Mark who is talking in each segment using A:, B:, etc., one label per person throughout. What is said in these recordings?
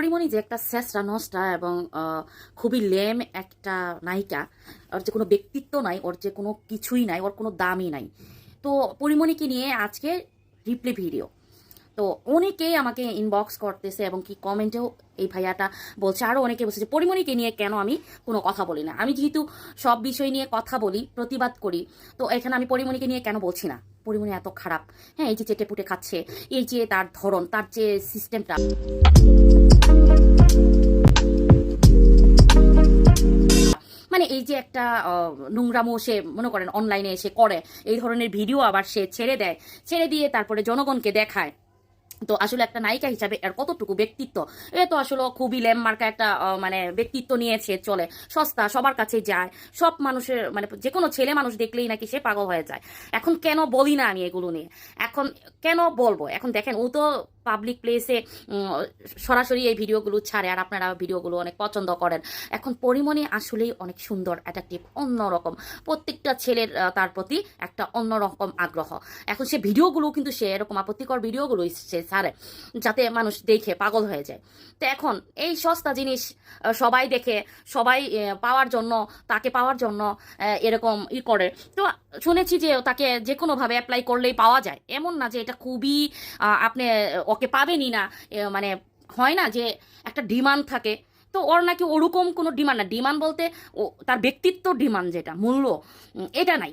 A: পরিমণি যে একটা শেষরা নষ্টা এবং খুবই লেম একটা নায়িকা, ওর যে কোনো ব্যক্তিত্ব নাই, ওর যে কোনো কিছুই নাই, ওর কোনো দামই নাই। তো পরিমণিকে নিয়ে আজকে রিপ্লে ভিডিও। তো অনেকেই আমাকে ইনবক্স করতেছে এবং কি কমেন্টেও এই ভাইয়াটা বলছে আরও অনেকে বলছে যে পরিমণিকে নিয়ে কেন আমি কোনো কথা বলি না? আমি যেহেতু সব বিষয় নিয়ে কথা বলি, প্রতিবাদ করি, তো এখানে আমি পরিমণিকে নিয়ে কেন বলছি না? পরিমণি এত খারাপ। হ্যাঁ এই যে চেটে পুটে খাচ্ছে, এই যে তার ধরন, তার যে সিস্টেমটা মানে এই যে একটা নোংরামো সে মনে করেন অনলাইনে এসে করে, এই ধরনের ভিডিও আবার সে ছেড়ে দেয়। ছেড়ে দিয়ে তারপরে জনগণকে দেখায়। তো আসলে একটা নায়িকা হিসাবে এর কতটুকু ব্যক্তিত্ব? এ তো আসলে খুবই ল্যাম মার্কা একটা মানে ব্যক্তিত্ব নিয়েছে, চলে। সস্তা, সবার কাছে যায়। সব মানুষের মানে যে কোনো ছেলে মানুষ দেখলেই নাকি সে পাগল হয়ে যায়। এখন কেন বলি না আমি এগুলো নিয়ে? এখন কেন বলব? এখন দেখেন, ও তো পাবলিক প্লেসে সরাসরি এই ভিডিওগুলো ছাড়ে, আর আপনারা ভিডিওগুলো অনেক পছন্দ করেন। এখন পরিমণি আসলেই অনেক সুন্দর অ্যাট্রাকটিভ অন্যরকম। প্রত্যেকটা ছেলের তার প্রতি একটা অন্যরকম আগ্রহ। এখন সে ভিডিওগুলো কিন্তু সে এরকম আপত্তিকর ভিডিওগুলো সে ছাড়ে যাতে মানুষ দেখে পাগল হয়ে যায়। তো এখন এই সস্তা জিনিস সবাই দেখে, সবাই পাওয়ার জন্য, তাকে পাওয়ার জন্য এরকম ই করে। তো শুনেছি যে তাকে যে কোনোভাবে অ্যাপ্লাই করলেই পাওয়া যায়। এমন না যে এটা খুবই আপনি, ওকে পাবেনই না। মানে হয় না যে একটা ডিমান্ড থাকে। তো ওর নাকি ওরকম কোনো ডিমান্ড না। ডিমান্ড বলতে ও, তার ব্যক্তিত্ব ডিমান্ড যেটা, মূল্য এটা নাই।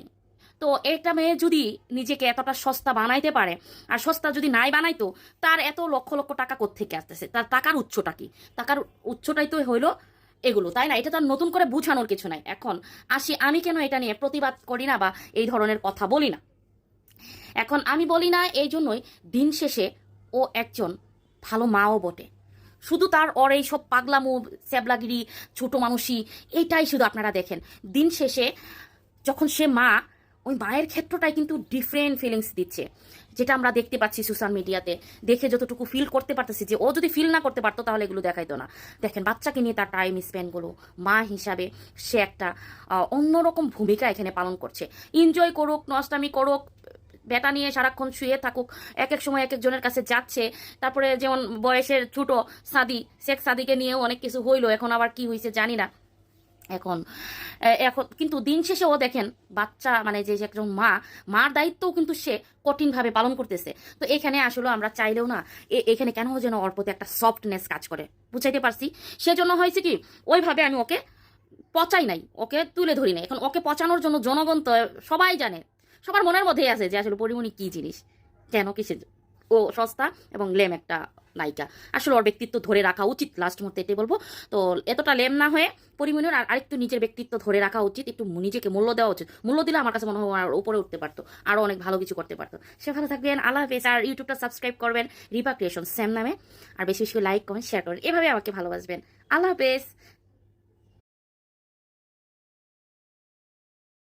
A: তো একটা মেয়ে যদি নিজেকে এতটা সস্তা বানাইতে পারে, আর সস্তা যদি নাই বানাইতো, তার এত লক্ষ লক্ষ টাকা কোত্থেকে আসতেছে? তার টাকার উচ্চটা কি? টাকার উচ্চটাই তো হইল এগুলো, তাই না? এটা তো আর নতুন করে বুঝানোর কিছু নাই। এখন আসি, আমি কেন এটা নিয়ে প্রতিবাদ করি না বা এই ধরনের কথা বলি না? এখন আমি বলি না এই জন্যই দিন শেষে ও একজন ভালো মাও বটে। শুধু তার ওর এই সব পাগলামো, স্যাবলাগিরি, ছোট মানুষই এইটাই শুধু আপনারা দেখেন। দিন শেষে যখন সে মা ওই মায়ের ক্ষেত্রটাই কিন্তু ডিফারেন্ট ফিলিংস দিচ্ছে। যেটা আমরা দেখতে পাচ্ছি সোশ্যাল মিডিয়াতে দেখে যতটুকু ফিল করতে পারতেছি যে ও যদি ফিল না করতে পারতো তাহলে এগুলো দেখাইতো না। দেখেন, বাচ্চাকে নিয়ে তার টাইম স্পেন্ড করো। মা হিসাবে সে একটা অন্যরকম ভূমিকা এখানে পালন করছে। এনজয় করুক, নষ্টামি করুক, বেটা নিয়ে সারাক্ষণ শুয়ে থাকুক, এক এক সময় এক একজনের কাছে যাচ্ছে। তারপরে যেমন বয়সের ছোট সাদি, শেখ সাদিকে নিয়েও অনেক কিছু হইল। এখন আবার কি হয়েছে জানি না। এখন এখন, কিন্তু দিন শেষে ও দেখেন, বাচ্চা মানে যে একজন মা, মার দায়িত্বও কিন্তু সে কঠিনভাবে পালন করতেছে। তো এখানে আসলে আমরা চাইলেও না এখানে কেন যেন ওর প্রতি একটা সফটনেস কাজ করে। বুঝাইতে পারছি? সেজন্য হয়েছে কি, ওইভাবে আমি ওকে পচাই নাই, ওকে তুলে ধরি নাই। এখন ওকে পচানোর জন্য জনগণ তো সবাই জানে, সবার মনের মধ্যেই আছে যে, আসলে পরিমণি কি জিনিস? কেন কিসের? ও সস্তা এবং লেম একটা নায়িকা। আসলে ওর ব্যক্তিত্ব ধরে রাখা উচিত লাস্ট মুহূর্তে এটাই বলব। তো এতটা লেম না হয়ে পরিমণির আর আরেকটু নিজের ব্যক্তিত্ব ধরে রাখা উচিত, একটু নিজেকে মূল্য দেওয়া উচিত। মূল্য দিলে আমার কাছে মনে হয় আর উপরে উঠতে পারতো আরও অনেক ভালো কিছু করতে পারতো। সে ভালো থাকবেন, আল্লাহ হাফেজ। আর ইউটিউবটা সাবস্ক্রাইব করবেন রিপা ক্রিয়েশন স্যাম নামে। আর বেশি বেশি লাইক কমেন্ট শেয়ার করবেন। এভাবে আমাকে ভালোবাসবেন। আল্লাহ হাফেজ।